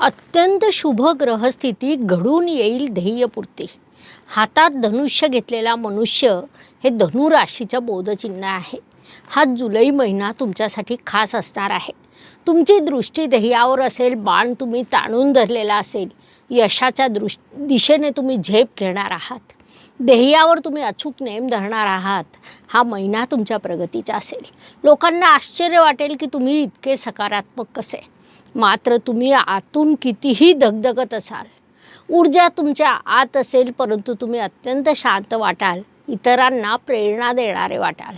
अत्यंत शुभ ग्रहस्थिती घडून येईल ध्येयपूर्ती. हातात धनुष्य घेतलेला मनुष्य हे धनुराशीचं बोधचिन्ह आहे. हा जुलै महिना तुमच्यासाठी खास असणार आहे. तुमची दृष्टी ध्येयावर असेल बाण तुम्ही ताणून धरलेला असेल यशाच्या दृष दिशेने तुम्ही झेप घेणार आहात. ध्येयावर तुम्ही अचूक नेम धरणार आहात. हा महिना तुमच्या प्रगतीचा असेल. लोकांना आश्चर्य वाटेल की तुम्ही इतके सकारात्मक कसे? मात्र तुम्ही आतून कितीही दगदगत असाल ऊर्जा तुमच्या आत असेल परंतु तुम्ही अत्यंत शांत वाटाल इतरांना प्रेरणा देणारे वाटाल.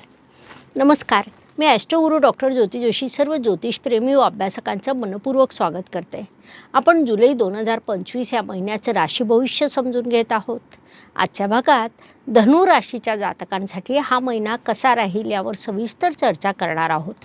नमस्कार मी ॲस्ट्रोगुरू डॉक्टर ज्योती जोशी सर्व ज्योतिषप्रेमी व अभ्यासकांचं मनपूर्वक स्वागत करते. आपण जुलै दोन हजार पंचवीस या महिन्याचं राशी भविष्य समजून घेत आहोत. आजच्या भागात धनु राशीच्या जातकांसाठी हा महिना कसा राहील यावर सविस्तर चर्चा करणार आहोत.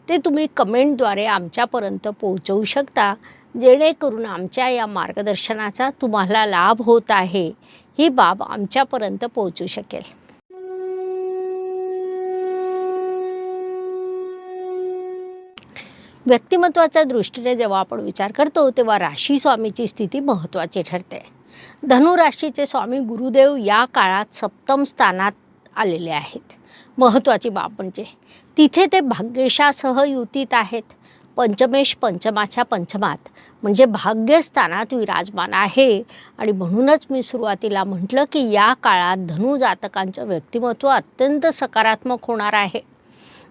ते तुम्ही कमेंटद्वारे आमच्यापर्यंत पोहोचवू शकता जेणेकरून आमच्या या मार्गदर्शनाचा तुम्हाला लाभ होत आहे. ही बाब आमच्यापर्यंत पोहोचू शकेल. व्यक्तिमत्वाच्या दृष्टीने जेव्हा आपण विचार करतो तेव्हा राशी स्वामीची स्थिती महत्त्वाची ठरते. धनु राशीचे स्वामी गुरुदेव या काळात सप्तम स्थानात आलेले आहेत. महत्त्वाची बाब म्हणजे. तिथे ते भाग्यशासह युतीत आहेत. पंचमेश पंचमाच्या पंचमात. म्हणजे भाग्यस्थानात विराजमान आहे. आणि म्हणूनच मी सुरुवातीला म्हटलं की या काळात धनु जातकांचं व्यक्तिमत्व अत्यंत सकारात्मक होणार आहे.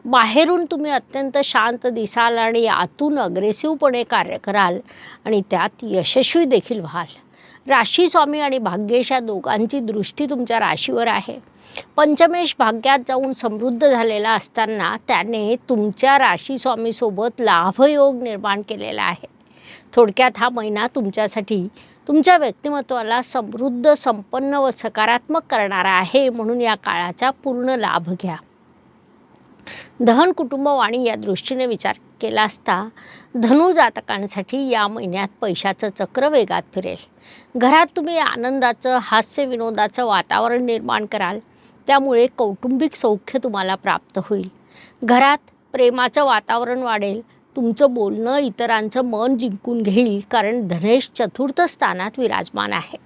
बाहेरून तुम्ही अत्यंत शांत दिसाल आणि आतून अग्रेसिव्हपणे कार्य कराल आणि त्यात यशस्वी देखील व्हाल. राशी स्वामी आणि भाग्येश या दोघांची दृष्टी तुमच्या राशीवर आहे. पंचमेश भाग्यात जाऊन समृद्ध झालेला असताना त्याने तुमच्या राशी स्वामीसोबत लाभयोग निर्माण केलेला आहे. थोडक्यात हा महिना तुमच्यासाठी तुमच्या व्यक्तिमत्वाला समृद्ध संपन्न व सकारात्मक करणारा आहे म्हणून या काळाचा पूर्ण लाभ घ्या. दहन कुटुंबवाणी या दृष्टीने विचार केला असता धनु जातकांसाठी या महिन्यात पैशाचं चक्र वेगात फिरेल. घरात तुम्ही आनंदाचं हास्य विनोदाचं वातावरण निर्माण कराल. त्यामुळे कौटुंबिक सौख्य तुम्हाला प्राप्त होईल. घरात प्रेमाचं वातावरण वाढेल. तुमचं बोलणं इतरांचं मन जिंकून घेईल कारण धनेश चतुर्थ स्थानात विराजमान आहे.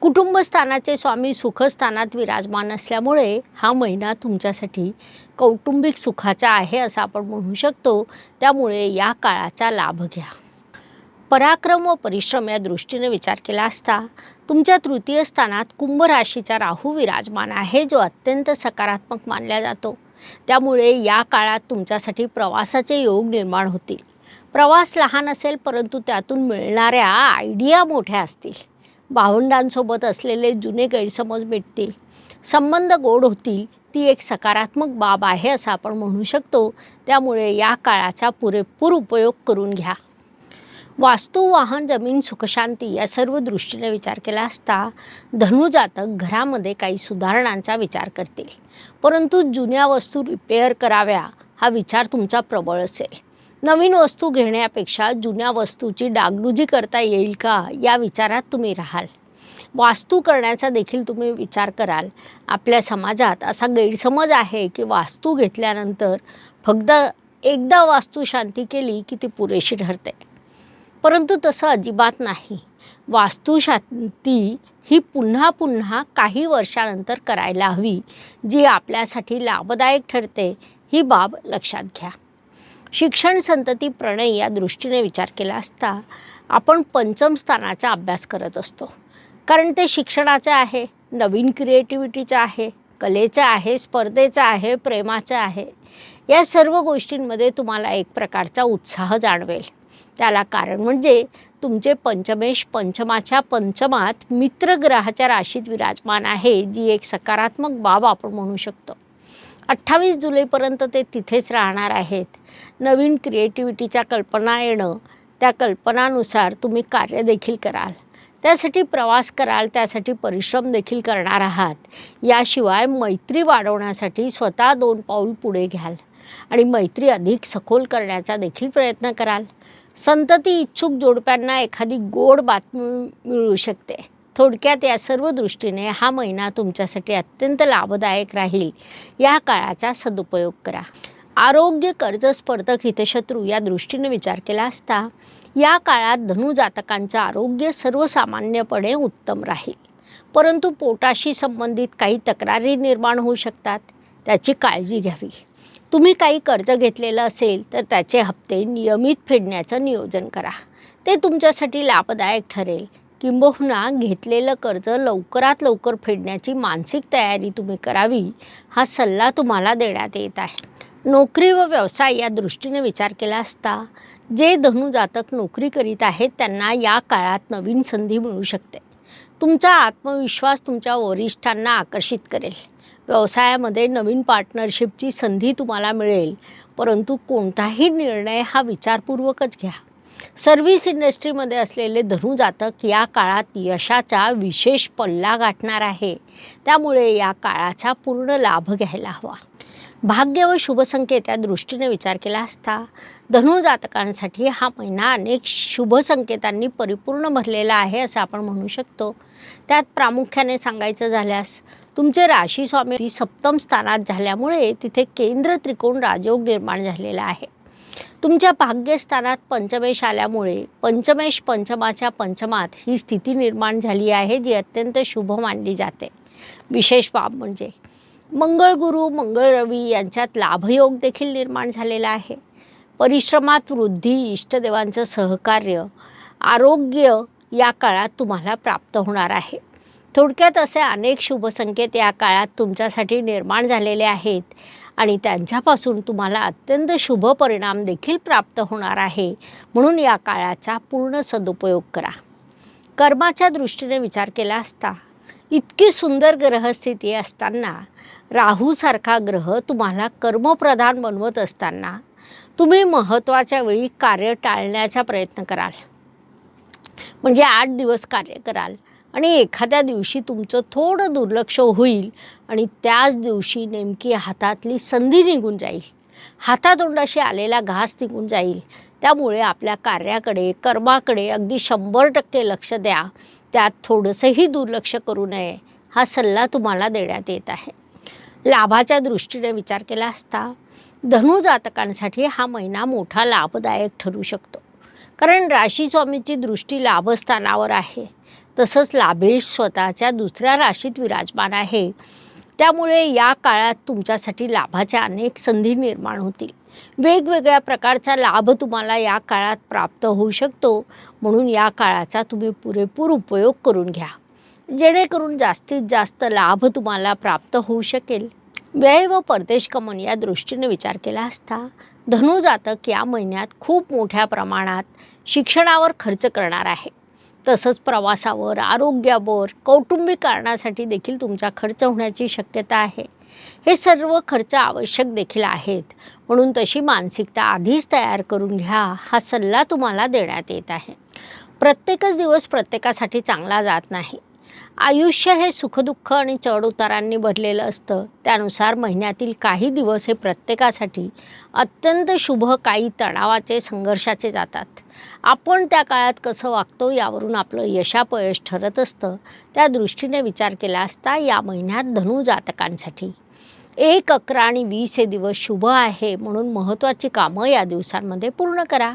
कुटुंबस्थानाचे स्वामी सुखस्थानात विराजमान असल्यामुळे हा महिना तुमच्यासाठी कौटुंबिक सुखाचा आहे असं आपण म्हणू शकतो. त्यामुळे या काळाचा लाभ घ्या. पराक्रम व परिश्रम या दृष्टीने विचार केला असता तुमच्या तृतीय स्थानात कुंभ राशीचा राहू विराजमान आहे जो अत्यंत सकारात्मक मानला जातो. त्यामुळे या काळात तुमच्यासाठी प्रवासाचे योग निर्माण होतील. प्रवास लहान असेल परंतु त्यातून मिळणाऱ्या आयडिया मोठ्या असतील. भावंडांसोबत असलेले जुने गैरसमज मिटतील. संबंध गोड होतील ती एक सकारात्मक बाब आहे असं आपण म्हणू शकतो. त्यामुळे या काळाचा पुरेपूर उपयोग करून घ्या. वास्तू वाहन जमीन सुखशांती या सर्व दृष्टीने विचार केला असता धनुजातक घरामध्ये काही सुधारणांचा विचार करतील. परंतु जुन्या वस्तू रिपेअर कराव्या हा विचार तुमचा प्रबळ असेल. नवीन वस्तू घेण्यापेक्षा जुन्या वस्तूची डागडुजी करता येईल का या विचारात तुम्ही राहाल. वास्तू करण्याचा देखील तुम्ही विचार कराल. आपल्या समाजात असा गैरसमज आहे की वास्तू घेतल्यानंतर फक्त एकदा वास्तू शांती केली की ती पुरेशी ठरते. परंतु तसं अजिबात नाही. वास्तुशांती ही पुन्हा पुन्हा काही वर्षानंतर करायला हवी जी आपल्यासाठी लाभदायक ठरते ही बाब लक्षात घ्या. शिक्षण संतती प्रणय या दृष्टीने विचार केला असता आपण पंचम स्थानाचा अभ्यास करत असतो. कारण ते शिक्षणाचं आहे नवीन क्रिएटिव्हिटीचं आहे कलेचं आहे स्पर्धेचं आहे प्रेमाचं आहे. या सर्व गोष्टींमध्ये तुम्हाला एक प्रकारचा उत्साह जाणवेल. त्याला कारण म्हणजे तुमचे पंचमेश पंचमाच्या पंचमात मित्रग्रहाच्या राशीत विराजमान आहे जी एक सकारात्मक बाब आपण म्हणू शकतो. अठ्ठावीस जुलैपर्यंत ते तिथेच राहणार आहेत. नवीन क्रिएटिव्हिटीच्या कल्पना येणं त्या कल्पनानुसार तुम्ही कार्य देखील कराल. त्यासाठी प्रवास कराल त्यासाठी परिश्रम देखील करणार आहात. याशिवाय मैत्री वाढवण्यासाठी स्वतः दोन पाऊल पुढे घ्याल. आणि मैत्री अधिक सखोल करण्याचा देखील प्रयत्न कराल. संतती इच्छुक जोडप्यांना एखादी गोड बातमी मिळू शकते. थोडक्यात या सर्व दृष्टीने हा महिना तुमच्यासाठी अत्यंत लाभदायक राहील. या काळाचा सदुपयोग करा. आरोग्य कर्ज स्पर्धक हितशत्रू या दृष्टीने विचार केला असता या काळात धनुजातकांचं आरोग्य सर्वसामान्यपणे उत्तम राहील. परंतु पोटाशी संबंधित काही तक्रारी निर्माण होऊ शकतात. त्याची काळजी घ्यावी. तुम्ही काही कर्ज घेतलेलं असेल तर त्याचे हप्ते नियमित फेडण्याचं नियोजन करा. ते तुमच्यासाठी लाभदायक ठरेल. किंबहुना घेतलेलं कर्ज लवकरात लवकर फेडण्याची मानसिक तयारी तुम्ही करावी हा सल्ला तुम्हाला देण्यात येत आहे. नोकरी व व्यवसाय या दृष्टीने विचार केला असता जे धनुजातक नोकरी करीत आहेत त्यांना या काळात नवीन संधी मिळू शकते. तुमचा आत्मविश्वास तुमच्या वरिष्ठांना आकर्षित करेल. व्यवसायामध्ये नवीन पार्टनरशिपची संधी तुम्हाला मिळेल. परंतु कोणताही निर्णय हा विचारपूर्वकच घ्या. सर्व्हिस इंडस्ट्रीमध्ये असलेले धनुजातक या काळात यशाचा विशेष पल्ला गाठणार आहे. त्यामुळे या काळाचा पूर्ण लाभ घ्यायला हवा. भाग्य व शुभसंकेत या दृष्टीने विचार केला असता धनुजातकांसाठी हा महिना अनेक शुभसंकेतांनी परिपूर्ण भरलेला आहे असं आपण म्हणू शकतो. त्यात प्रामुख्याने सांगायचं झाल्यास तुमचे राशी स्वामी सप्तम स्थानात झाल्यामुळे तिथे केंद्र त्रिकोण राजयोग निर्माण झालेला आहे. तुमच्या भाग्यस्थानात पंचमेश आल्यामुळे पंचमेश पंचमाच्या पंचमात ही स्थिती निर्माण झाली आहे जी अत्यंत शुभ मानली जाते. विशेष बाब म्हणजे मंगळ गुरु मंगळ रवी यांच्यात लाभयोग देखील निर्माण झालेला आहे. परिश्रमात वृद्धी इष्टदेवांचं सहकार्य आरोग्य या काळात तुम्हाला प्राप्त होणार आहे. थोडक्यात असे अनेक शुभसंकेत या काळात तुमच्यासाठी निर्माण झालेले आहेत आणि त्यांच्यापासून तुम्हाला अत्यंत शुभ परिणाम देखील प्राप्त होणार आहे. म्हणून या काळाचा पूर्ण सदुपयोग करा. कर्माच्या दृष्टीने विचार केला असता इतकी सुंदर ग्रहस्थिती असताना राहूसारखा ग्रह तुम्हाला कर्मप्रधान बनवत असताना तुम्ही महत्त्वाच्या वेळी कार्य टाळण्याचा प्रयत्न कराल. म्हणजे आठ दिवस कार्य कराल. आणि एखाद्या दिवशी तुमचं थोडं दुर्लक्ष होईल आणि त्याच दिवशी नेमकी हातातली संधी निघून जाईल. हातातोंडाशी आलेला घास निघून जाईल. त्यामुळे आपल्या कार्याकडे कर्माकडे अगदी शंभर टक्के लक्ष द्या. त्यात थोडंसंही दुर्लक्ष करू नये हा सल्ला तुम्हाला देण्यात येत आहे. लाभाच्या दृष्टीने विचार केला असता धनुजातकांसाठी हा महिना मोठा लाभदायक ठरू शकतो. कारण राशी स्वामीची दृष्टी लाभस्थानावर आहे. तसंच लाभेश स्वतःच्या दुसऱ्या राशीत विराजमान आहे. त्यामुळे या काळात तुमच्यासाठी लाभाच्या अनेक संधी निर्माण होतील. वेगवेगळ्या प्रकारचा लाभ तुम्हाला या काळात प्राप्त होऊ शकतो. म्हणून या काळाचा तुम्ही पुरेपूर उपयोग करून घ्या. जेणेकरून जास्तीत जास्त लाभ तुम्हाला प्राप्त होऊ शकेल. व्यय व परदेश कमन या दृष्टीने विचार केला असता धनुजातक या महिन्यात खूप मोठ्या प्रमाणात शिक्षणावर खर्च करणार आहे. तसंच प्रवासावर आरोग्यावर कौटुंबिक कारणासाठी देखील तुमचा खर्च होण्याची शक्यता आहे. हे सर्व खर्च आवश्यक देखील आहेत. म्हणून तशी मानसिकता आधीच तयार करून घ्या हा सल्ला तुम्हाला देण्यात येत आहे. प्रत्येकच दिवस प्रत्येकासाठी चांगला जात नाही. आयुष्य हे सुखदुःख आणि चढउतारांनी भरलेलं असतं. त्यानुसार महिन्यातील काही दिवस हे प्रत्येकासाठी अत्यंत शुभ काही तणावाचे संघर्षाचे जातात. आपण त्या काळात कसं वागतो यावरून आपलं यशापयश ठरत असतं. त्या दृष्टीने विचार केला असता या महिन्यात धनु जातकांसाठी. एक अकरा आणि वीस हे दिवस शुभ आहे म्हणून महत्त्वाची कामं या दिवसांमध्ये पूर्ण करा.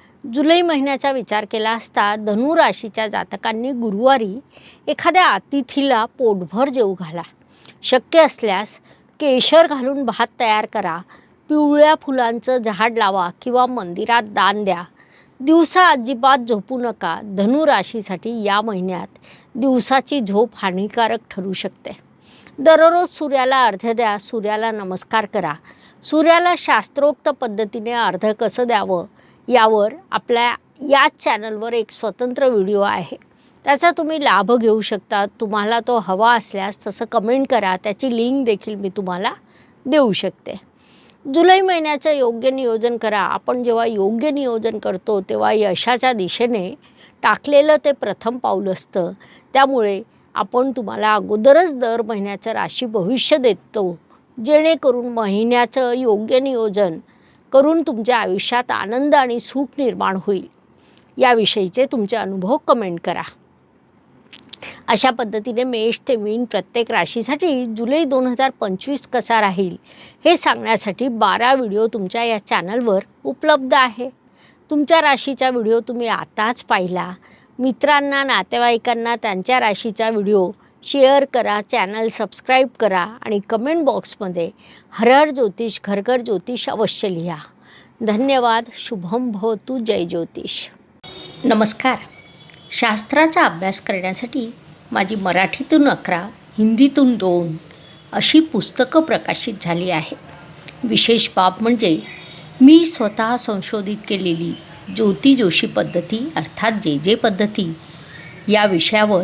जुलै महिन्याचा विचार केला असता धनु राशीच्या जातकांनी गुरुवारी एखाद्या अतिथीला पोटभर जेऊ घाला. शक्य असल्यास केशर घालून भात तयार करा पिवळ्या फुलांचं झाड लावा किंवा मंदिरात दान द्या. दिवसा अजिबात झोपू नका धनु राशीसाठी या महिन्यात दिवसाची झोप हानिकारक ठरू शकते. दररोज सूर्याला अर्ध द्या सूर्याला नमस्कार करा. सूर्याला शास्त्रोक्त पद्धतीने अर्ध कसं द्यावं? यावर आपल्या याच चॅनलवर एक स्वतंत्र व्हिडिओ आहे. त्याचा तुम्ही लाभ घेऊ शकता. तुम्हाला तो हवा असल्यास तसं कमेंट करा. त्याची लिंक देखील मी तुम्हाला देऊ शकते. जुलै महिन्याचं योग्य नियोजन करा. आपण जेव्हा योग्य नियोजन करतो तेव्हा यशाच्या दिशेने टाकलेलं ते प्रथम पाऊल असतं. त्यामुळे आपण तुम्हाला अगोदरच दर महिन्याचं राशी भविष्य देतो. जेणेकरून महिन्याचं योग्य नियोजन करून तुमच्या आयुष्यात आनंद आणि सुख निर्माण होईल. याविषयीचे तुमचे अनुभव कमेंट करा. अशा पद्धतीने मेष ते मीन प्रत्येक राशीसाठी जुलै दोन हजार पंचवीस कसा राहील हे सांगण्यासाठी बारा व्हिडिओ तुमच्या या चॅनलवर उपलब्ध आहे. तुमच्या राशीचा व्हिडिओ तुम्ही आताच पाहिला. मित्रांना नातेवाईकांना त्यांच्या राशीचा व्हिडिओ शेअर करा चॅनल सबस्क्राईब करा आणि कमेंट बॉक्समध्ये हरहर ज्योतिष घरघर ज्योतिष अवश्य लिहा. धन्यवाद शुभम भवतु जय ज्योतिष. नमस्कार. शास्त्राचा अभ्यास करण्यासाठी माझी मराठीतून अकरा हिंदीतून दोन अशी पुस्तकं प्रकाशित झाली आहे. विशेष बाब म्हणजे मी स्वतः संशोधित केलेली ज्योती जोशी पद्धती अर्थात जे जे पद्धती या विषयावर